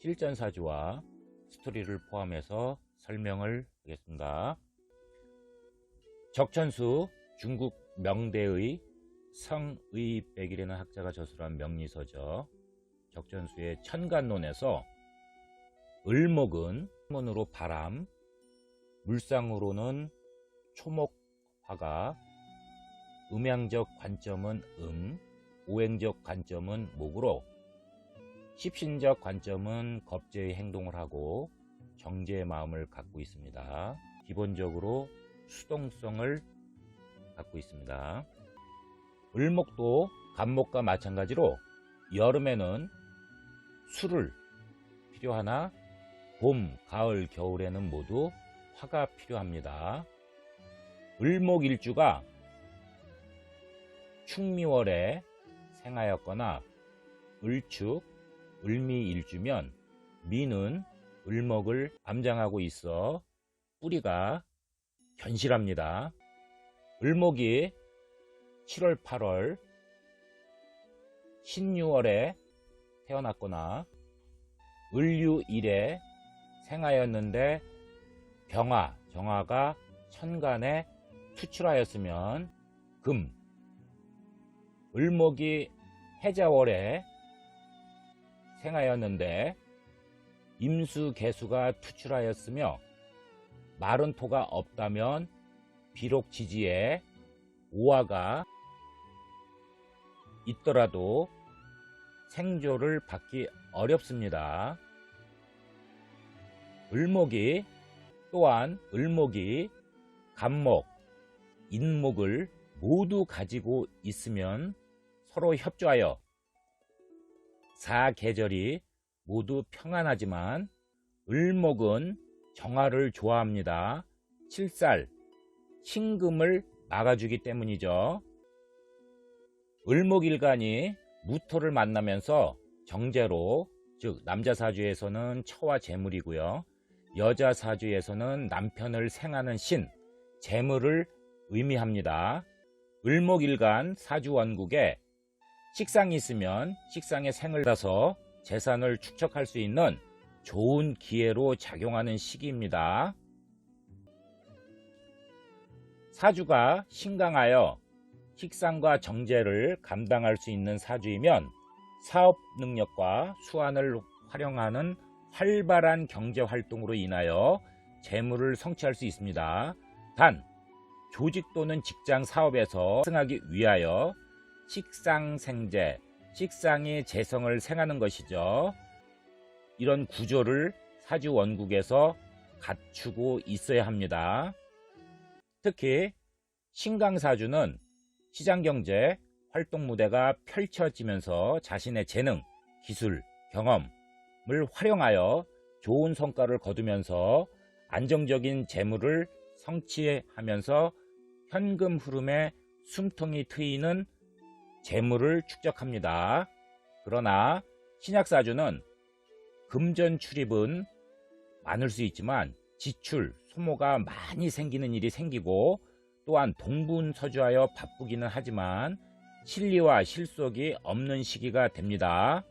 실전 사주와 스토리를 포함해서 설명을 하겠습니다. 적천수 중국 명대의 성의백이라는 학자가 저술한 명리서죠. 적천수의 천간론에서 을목은 문으로 바람, 물상으로는 초목화가, 음양적 관점은 음, 오행적 관점은 목으로, 십신적 관점은 겁제의 행동을 하고 정제의 마음을 갖고 있습니다. 기본적으로 수동성을 갖고 있습니다. 을목도 간목과 마찬가지로 여름에는 술을 필요하나 봄, 가을, 겨울에는 모두 화가 필요합니다. 을목일주가 충미월에 생하였거나 을축, 을미일주면 미는 을목을 암장하고 있어 뿌리가 견실합니다. 을목이 7월, 8월, 신유월에 태어났거나 을유일에 생하였는데 병화, 정화가 천간에 투출하였으면 금, 을목이 해자월에 생하였는데 임수, 개수가 투출하였으며 마른 토가 없다면 비록 지지에 오화가 있더라도 생조를 받기 어렵습니다. 을목이 또한 을목이 간목, 인목을 모두 가지고 있으면 서로 협조하여 사계절이 모두 평안하지만 을목은 정화를 좋아합니다. 칠살, 신금을 막아주기 때문이죠. 을목일간이 무토를 만나면서 정제로 즉 남자 사주에서는 처와 재물이고요. 여자 사주에서는 남편을 생하는 신, 재물을 의미합니다. 을목일간 사주 원국에 식상이 있으면 식상의 생을 따서 재산을 축적할 수 있는 좋은 기회로 작용하는 시기입니다. 사주가 신강하여 식상과 정제를 감당할 수 있는 사주이면 사업 능력과 수완을 활용하는 활발한 경제 활동으로 인하여 재물을 성취할 수 있습니다. 단, 조직 또는 직장 사업에서 승하기 위하여 식상생재, 식상이 재성을 생하는 것이죠. 이런 구조를 사주 원국에서 갖추고 있어야 합니다. 특히 신강사주는 시장경제 활동 무대가 펼쳐지면서 자신의 재능, 기술, 경험을 활용하여 좋은 성과를 거두면서 안정적인 재물을 성취하면서 현금 흐름에 숨통이 트이는 재물을 축적합니다. 그러나 신약사주는 금전 출입은 많을 수 있지만 지출, 소모가 많이 생기는 일이 생기고 또한 동분서주하여 바쁘기는 하지만 실리와 실속이 없는 시기가 됩니다.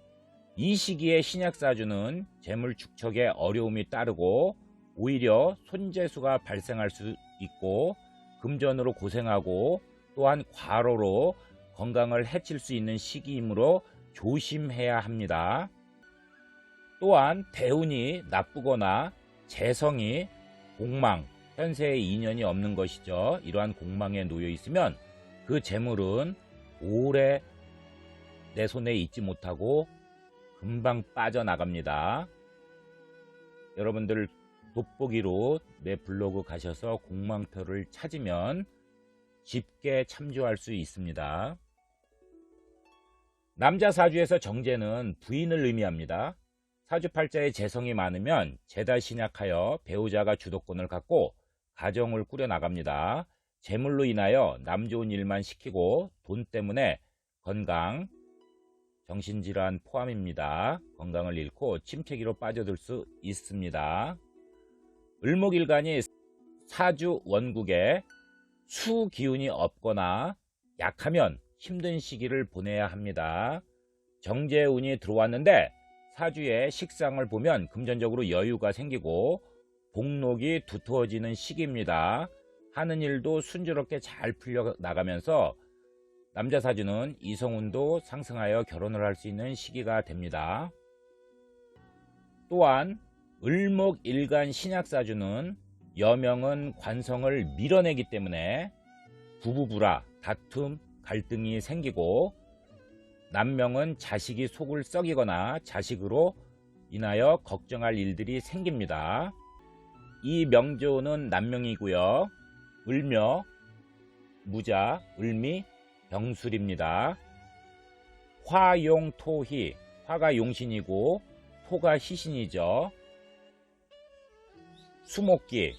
이 시기에 신약사주는 재물 축적에 어려움이 따르고 오히려 손재수가 발생할 수 있고 금전으로 고생하고 또한 과로로 건강을 해칠 수 있는 시기이므로 조심해야 합니다. 또한 대운이 나쁘거나 재성이 공망, 현세의 인연이 없는 것이죠. 이러한 공망에 놓여 있으면 그 재물은 오래 내 손에 있지 못하고 금방 빠져나갑니다. 여러분들 돋보기로 내 블로그 가셔서 공망표를 찾으면 쉽게 참조할 수 있습니다. 남자 사주에서 정제는 부인을 의미합니다. 사주팔자의 재성이 많으면 재달 신약하여 배우자가 주도권을 갖고 가정을 꾸려나갑니다. 재물로 인하여 남 좋은 일만 시키고 돈 때문에 건강, 정신질환 포함입니다. 건강을 잃고 침체기로 빠져들 수 있습니다. 을목일간이 사주 원국에 수 기운이 없거나 약하면 힘든 시기를 보내야 합니다. 정제운이 들어왔는데 사주의 식상을 보면 금전적으로 여유가 생기고 복록이 두터워지는 시기입니다. 하는 일도 순조롭게 잘 풀려 나가면서 남자 사주는 이성운도 상승하여 결혼을 할 수 있는 시기가 됩니다. 또한 을목일간 신약사주는 여명은 관성을 밀어내기 때문에 부부부라 다툼 갈등이 생기고 남명은 자식이 속을 썩이거나 자식으로 인하여 걱정할 일들이 생깁니다. 이 명조는 남명이고요. 을묘, 무자, 을미, 병술입니다. 화용토희, 화가 용신이고 토가 희신이죠. 수목기,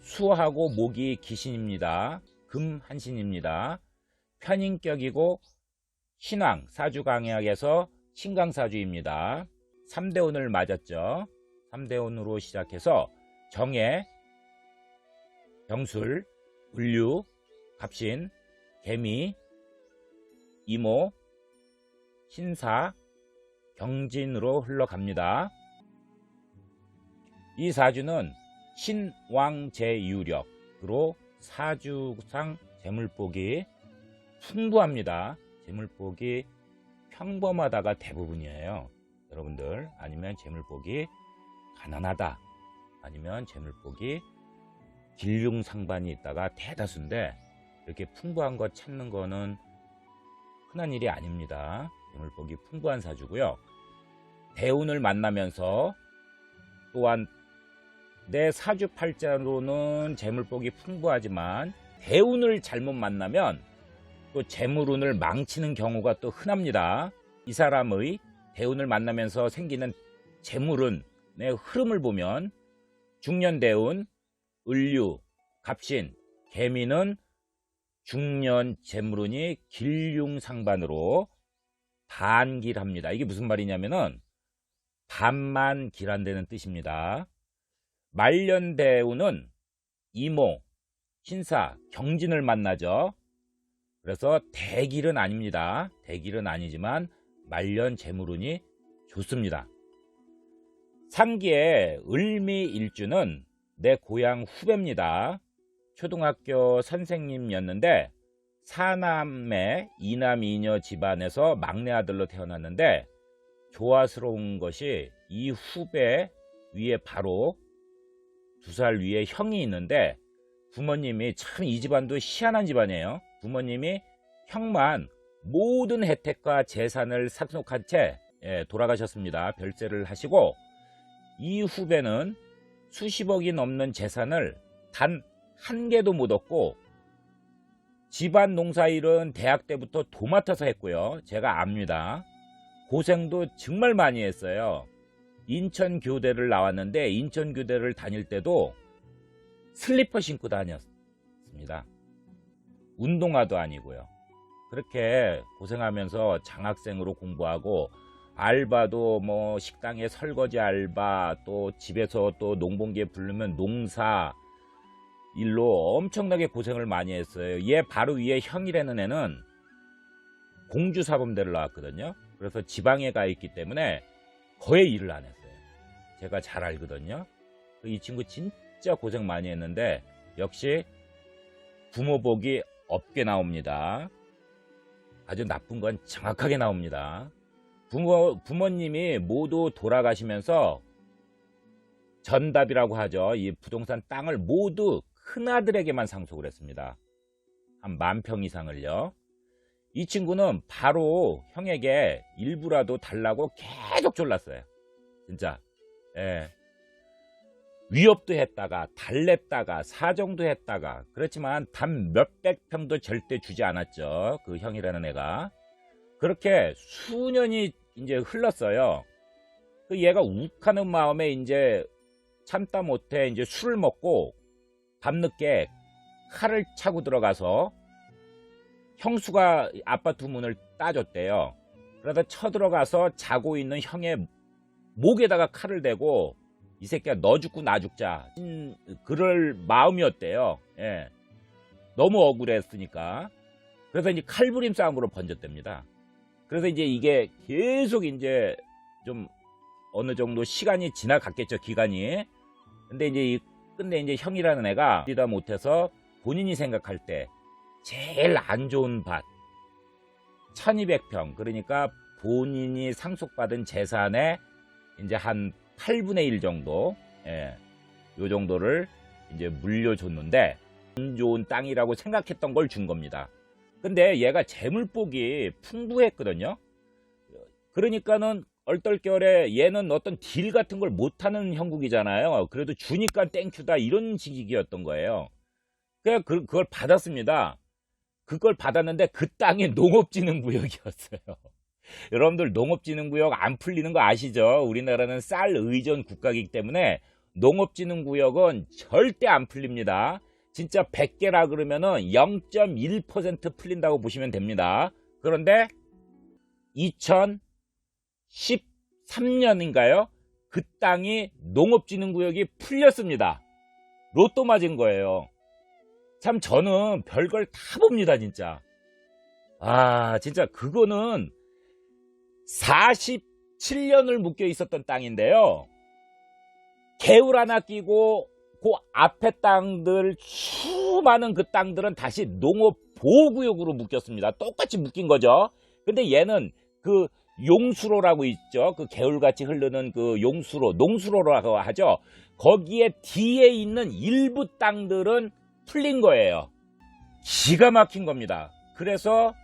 수하고 목이 기신입니다. 금한신입니다. 편인격이고 신왕, 사주강약에서 신강사주입니다. 3대운을 맞았죠. 3대운으로 시작해서 정해, 병술, 을류, 갑신, 개미, 이모, 신사, 경진으로 흘러갑니다. 이 사주는 신왕제유력으로 사주상 재물복이 풍부합니다. 재물복이 평범하다가 대부분이에요. 여러분들 아니면 재물복이 가난하다 아니면 재물복이 길흉상반이 있다가 대다수인데 이렇게 풍부한 것 찾는 거는 흔한 일이 아닙니다. 재물복이 풍부한 사주고요. 대운을 만나면서 또한 내 사주 팔자로는 재물복이 풍부하지만 대운을 잘못 만나면 또 재물운을 망치는 경우가 또 흔합니다. 이 사람의 대운을 만나면서 생기는 재물운의 흐름을 보면 중년대운, 을류, 갑신, 개미는 중년 재물운이 길흉상반으로 반길합니다. 이게 무슨 말이냐면은 반만 길한다는 뜻입니다. 말년대운은 이모, 신사, 경진을 만나죠. 그래서 대길은 아닙니다. 대길은 아니지만 말년 재물운이 좋습니다. 3기의 을미일주는 내 고향 후배입니다. 초등학교 선생님이었는데 사남매 이남 이녀 집안에서 막내 아들로 태어났는데 조화스러운 것이 이 후배 위에 바로 두 살 위에 형이 있는데 부모님이 참 이 집안도 희한한 집안이에요. 부모님이 형만 모든 혜택과 재산을 삭속한 채 예, 돌아가셨습니다. 별세를 하시고 이 후배는 수십억이 넘는 재산을 단 한 개도 못 얻고 집안 농사일은 대학 때부터 도맡아서 했고요. 제가 압니다. 고생도 정말 많이 했어요. 인천 교대를 나왔는데 인천 교대를 다닐 때도 슬리퍼 신고 다녔습니다. 운동화도 아니고요. 그렇게 고생하면서 장학생으로 공부하고 알바도 뭐 식당에 설거지 알바 또 집에서 또 농번기에 부르면 농사 일로 엄청나게 고생을 많이 했어요. 얘 바로 위에 형이라는 애는 공주사범대를 나왔거든요. 그래서 지방에 가 있기 때문에 거의 일을 안 했어요. 제가 잘 알거든요. 이 친구 진짜 고생 많이 했는데 역시 부모 복이 없게 나옵니다. 아주 나쁜 건 정확하게 나옵니다. 부모, 부모님이 모두 돌아가시면서 전답이라고 하죠. 이 부동산 땅을 모두 큰아들에게만 상속을 했습니다. 한 만 평 이상을요. 이 친구는 바로 형에게 일부라도 달라고 계속 졸랐어요. 진짜. 예. 위협도 했다가 달랬다가 사정도 했다가 그렇지만 단 몇백 평도 절대 주지 않았죠. 그 형이라는 애가. 그렇게 수년이 이제 흘렀어요. 그 얘가 욱하는 마음에 이제 참다 못해 이제 술을 먹고 밤늦게 칼을 차고 들어가서 형수가 아파트 문을 따줬대요. 그러다 쳐들어가서 자고 있는 형의 목에다가 칼을 대고 이 새끼야 너 죽고 나 죽자 음, 그럴 마음이었대요. 예. 너무 억울했으니까. 그래서 이제 칼부림 싸움으로 번졌답니다. 그래서 이제 이게 계속 이제 좀 어느 정도 시간이 지나갔겠죠 기간이 근데 이제 이 근데 이제 형이라는 애가 뛰다 못해서 본인이 생각할 때 제일 안 좋은 밭 1200평 그러니까 본인이 상속받은 재산의 이제 한 8분의 1 정도 예, 요 정도를 이제 물려줬는데 안 좋은 땅이라고 생각했던 걸 준 겁니다. 근데 얘가 재물복이 풍부했거든요. 그러니까는 얼떨결에 얘는 어떤 딜 같은 걸 못하는 형국이잖아요. 그래도 주니까 땡큐다 이런 식이었던 거예요. 그냥 그, 그걸 받았습니다. 그걸 받았는데 그 땅이 농업진흥구역이었어요. 여러분들 농업진흥구역 안 풀리는 거 아시죠? 우리나라는 쌀 의존 국가이기 때문에 농업진흥구역은 절대 안 풀립니다. 진짜 100개라 그러면은 0.1% 풀린다고 보시면 됩니다. 그런데 2013년인가요? 그 땅이 농업진흥구역이 풀렸습니다. 로또 맞은 거예요. 참 저는 별걸 다 봅니다, 진짜. 아, 진짜 그거는 47년을 묶여 있었던 땅인데요. 개울 하나 끼고 그 앞에 땅들 수많은 그 땅들은 다시 농업 보호구역으로 묶였습니다. 똑같이 묶인 거죠. 근데 얘는 그 용수로라고 있죠. 그 개울같이 흐르는 그 용수로, 농수로라고 하죠. 거기에 뒤에 있는 일부 땅들은 풀린 거예요. 기가 막힌 겁니다. 그래서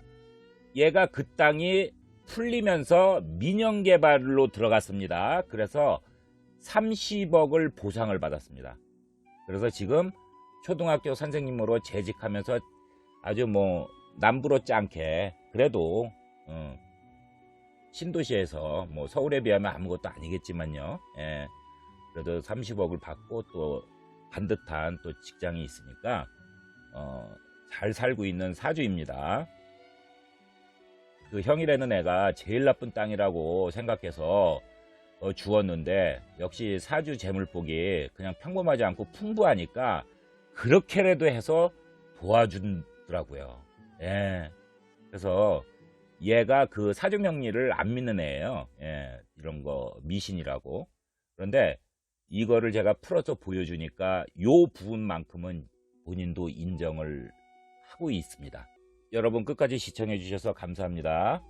얘가 그 땅이 풀리면서 민영 개발로 들어갔습니다. 그래서 30억을 보상을 받았습니다. 그래서 지금 초등학교 선생님으로 재직하면서 아주 뭐 남부럽지 않게 그래도 어, 신도시에서 뭐 서울에 비하면 아무것도 아니겠지만요. 예, 그래도 30억을 받고 또 반듯한 또 직장이 있으니까 어, 잘 살고 있는 사주입니다. 그 형이라는 애가 제일 나쁜 땅이라고 생각해서 어, 주었는데 역시 사주 재물복이 그냥 평범하지 않고 풍부하니까 그렇게라도 해서 도와주더라고요. 예. 그래서 얘가 그 사주 명리를 안 믿는 애예요. 예. 이런 거 미신이라고. 그런데 이거를 제가 풀어서 보여주니까 요 부분만큼은 본인도 인정을 하고 있습니다. 여러분 끝까지 시청해 주셔서 감사합니다.